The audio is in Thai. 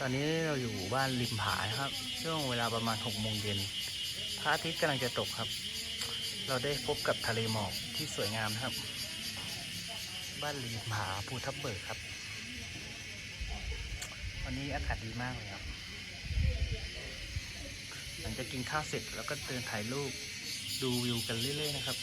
ตอนนี้เราอยู่บ้านริมผาครับ ช่วงเวลาประมาณหกโมงเย็นพระอาทิตย์กำลังจะตกครับ เราได้พบกับทะเลหมอกที่สวยงามนะครับ บ้านริมผาภูทับเบิกครับ วันนี้อากาศดีมากเลยครับ หลังจากกินข้าวเสร็จแล้วก็เดินถ่ายรูปดูวิวกันเรื่อยๆนะครับ